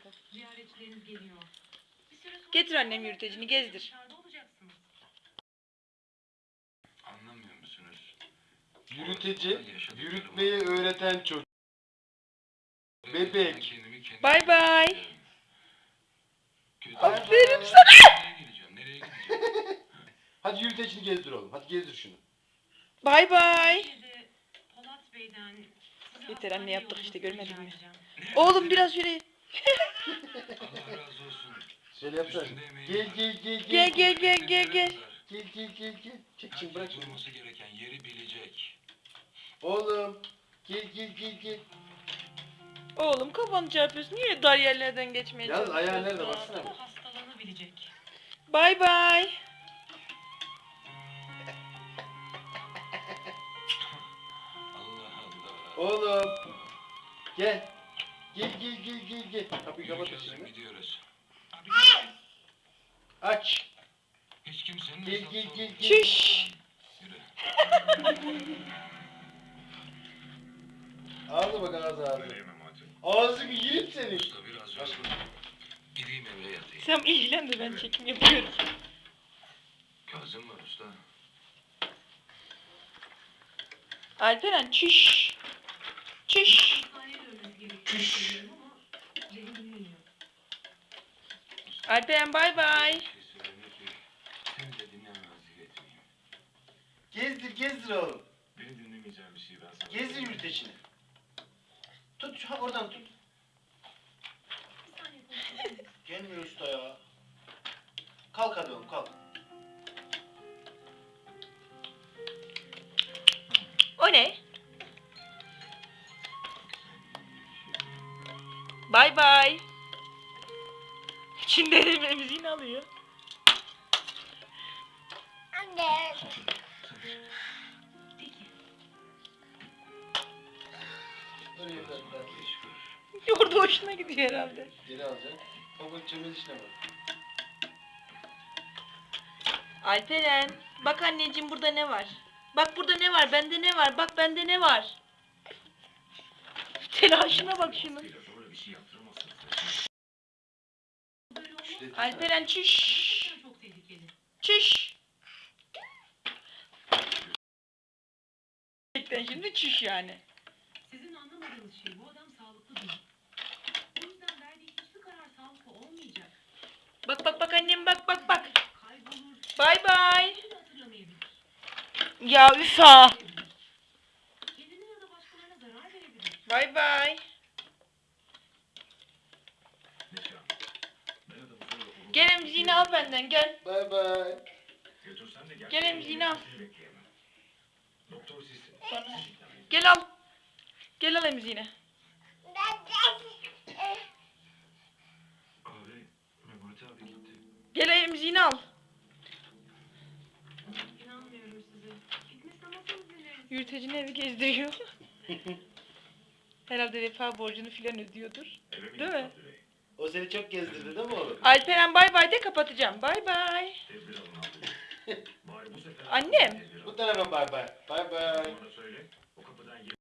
bakalım. Ziyaretçileriniz geliyor. Bir süre sonra Getir annem yürütecini gezdir. dışarıda olacaksınız. Anlamıyor musunuz? Yürüteci, yürütmeyi öğreten çocuk. Bebek. Bay bay. Aferin sana. Nereye gideceğim? Nereye gideceğim? Hadi yürütecini gezdir oğlum. Hadi gezdir şunu. Bay bay. Türkiye'de Polat Bey'den sizi Yeter anne, hastaneye yaptık işte, görmedin rica mi? edeceğim. Oğlum biraz yürü. Allah razı olsun. Şöyle yapsana. Üstünde emeği Gel var. gel gel Gel gel. gel gel gel gel. Gel gel gel gel. Çek şimdi bırak Herkes durması gereken yeri bilecek. Oğlum. Gel gel gel gel. Oğlum kafanı çarpıyorsun. Niye dar yerlerden geçmeye Yalnız çalışıyorsun? ayağı nerede baksana. Bu hastalanabilecek. Bay bay. Allah Allah. Oğlum. Gel. Gel gel gel gel gel. Kapıyı kapat şimdi. gidiyoruz. Aç. Hiç kimsenin Gel, gel, gel, gel. Yürü. Ağzı bak ağzı ağzı. Veremem hadi. Ağzını yiyip seni. Usta biraz yorgun. Gideyim eve yatayım. Sen ilgilen de ben çekim yapıyorum. Kazım var usta. Alperen çüş. Çüş. Dinlemiyor. Alperen bay bay. Gezdir gezdir oğlum. Beni dinlemeyeceğim bir şey ben sana Gezdir yürütecini. Tut şu oradan tut. Gelmiyor usta ya. Kalk hadi oğlum kalk. O ne? Bay bay. İçinde de emziğini alıyor. Bırak. Orada hoşuna gidiyor herhalde. Geri alacaksın. Baba çömez işine bak. Alperen. Bak anneciğim burada ne var? Bak burada ne var? Bende ne var? Bak bende ne var? Telaşına bak şunun. Olmaz. İşte Alperen çüş. Çok tehlikeli. Çüş. Gerçekten şimdi çüş yani. Sizin anlamadığınız şey bu adam sağlıklı değil. O yüzden verdiği hiçbir karar sağlıklı olmayacak. Bak bak bak annem bak bak bak. Kaybolur. Bay bay. Bunu da hatırlamayabilir. Ya üfa. Kendine ya da başkalarına zarar verebilir. Bay bay. Gel emziğini al benden gel. Bay bay. Götürsen de Gel al. Doktor sizsin. Gel al. Gel al Memati abi gitti. Gel emziğini al. İnanmıyorum size. Gitmesine nasıl izin verin? Yürütecini evi gezdiriyor. Herhalde vefa borcunu filan ödüyordur. Eve mi Değil mi? O seni çok gezdirdi değil mi oğlum? Alperen bay bay de kapatacağım. Bay bay. Annem. Bu tarafa bay bay. Bay bay. Bana söyle.